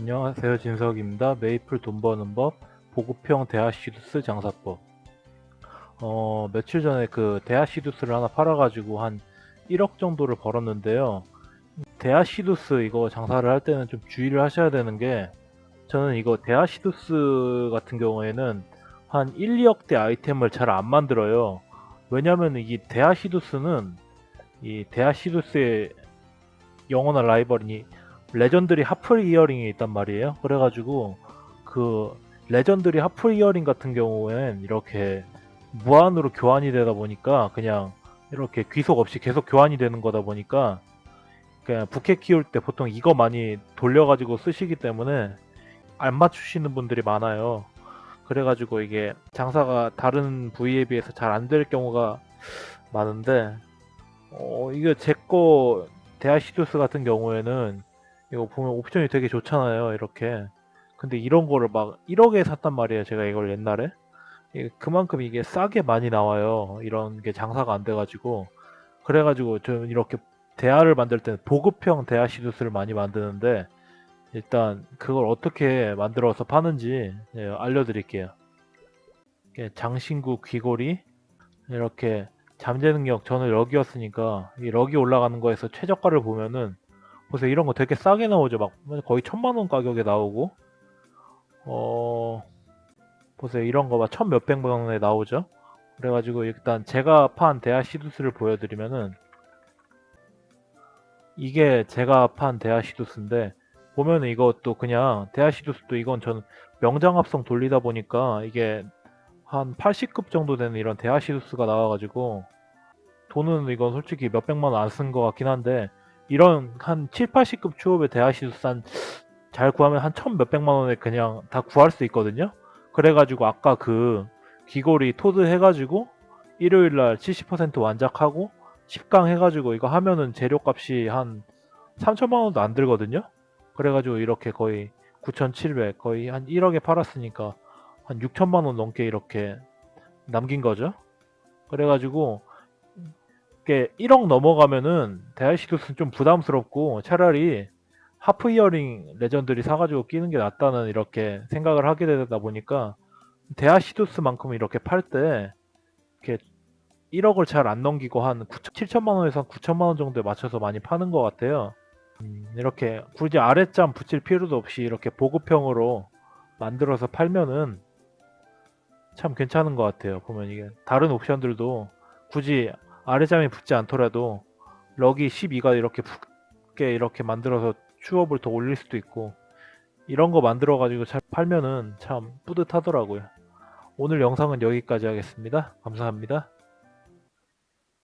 안녕하세요 진석입니다. 메이플 돈 버는 법 보급형 데아시두스 장사법 어 며칠 전에 그 데아시두스를 하나 팔아가지고 한 1억 정도를 벌었는데요. 데아시두스 이거 장사를 할 때는 좀 주의를 하셔야 되는 게 저는 이거 데아시두스 같은 경우에는 한 1, 2억대 아이템을 잘 안 만들어요. 왜냐면 이 데아시두스는 이 데아시두스의 영원한 라이벌이 레전드리 하플 이어링이 있단 말이에요. 그래가지고 그 레전드리 하플 이어링 같은 경우엔 이렇게 무한으로 교환이 되다 보니까 그냥 이렇게 귀속 없이 계속 교환이 되는 거다 보니까 그냥 부캐 키울 때 보통 이거 많이 돌려가지고 쓰시기 때문에 안 맞추시는 분들이 많아요. 그래가지고 이게 장사가 다른 부위에 비해서 잘 안 될 경우가 많은데 어 이게 제거 데아시두스 같은 경우에는 이거 보면 옵션이 되게 좋잖아요 이렇게. 근데 이런 거를 막 1억에 샀단 말이에요 제가 이걸 옛날에. 그만큼 이게 싸게 많이 나와요 이런 게 장사가 안 돼가지고. 그래가지고 저는 이렇게 대하를 만들 때는 보급형 대하 시두스를 많이 만드는데 일단 그걸 어떻게 만들어서 파는지 예, 알려드릴게요. 장신구 귀고리 이렇게 잠재 능력 저는 럭이었으니까 이 럭이 올라가는 거에서 최저가를 보면은 보세요. 이런 거 되게 싸게 나오죠. 막 거의 천만 원 가격에 나오고. 어 보세요. 이런 거 막 천 몇백만 원에 나오죠. 그래가지고 일단 제가 판 대하 시두스를 보여드리면은 이게 제가 판 대하 시두스인데 보면 은 이것도 그냥 대하 시두스도 이건 저는 명장합성 돌리다 보니까 이게 한 80급 정도 되는 이런 대하 시두스가 나와가지고 돈은 이건 솔직히 몇백만 원 안 쓴 것 같긴 한데 이런 한 7, 80급 추업의 대하시두산 잘 구하면 한 천 몇백만 원에 그냥 다 구할 수 있거든요. 그래가지고 아까 그 귀걸이 토드 해가지고 일요일 날 70% 완작하고 10강 해가지고 이거 하면은 재료값이 한 3천만 원도 안 들거든요. 그래가지고 이렇게 거의 9,700 거의 한 1억에 팔았으니까 한 6천만 원 넘게 이렇게 남긴 거죠. 그래가지고 이게 1억 넘어가면은 데아시두스는 좀 부담스럽고 차라리 하프 이어링 레전드리 사가지고 끼는 게 낫다는 이렇게 생각을 하게 되다 보니까 데아시두스만큼 이렇게 팔 때 이렇게 1억을 잘 안 넘기고 한 9천, 7천만 원에서 9천만 원 정도에 맞춰서 많이 파는 것 같아요. 음, 이렇게 굳이 아래점 붙일 필요도 없이 이렇게 보급형으로 만들어서 팔면은 참 괜찮은 것 같아요. 보면 이게 다른 옵션들도 굳이 아래잠이 붙지 않더라도 럭이 12가 이렇게 붙게 이렇게 만들어서 추업을 더 올릴 수도 있고 이런 거 만들어 가지고 잘 팔면은 참 뿌듯하더라고요. 오늘 영상은 여기까지 하겠습니다. 감사합니다.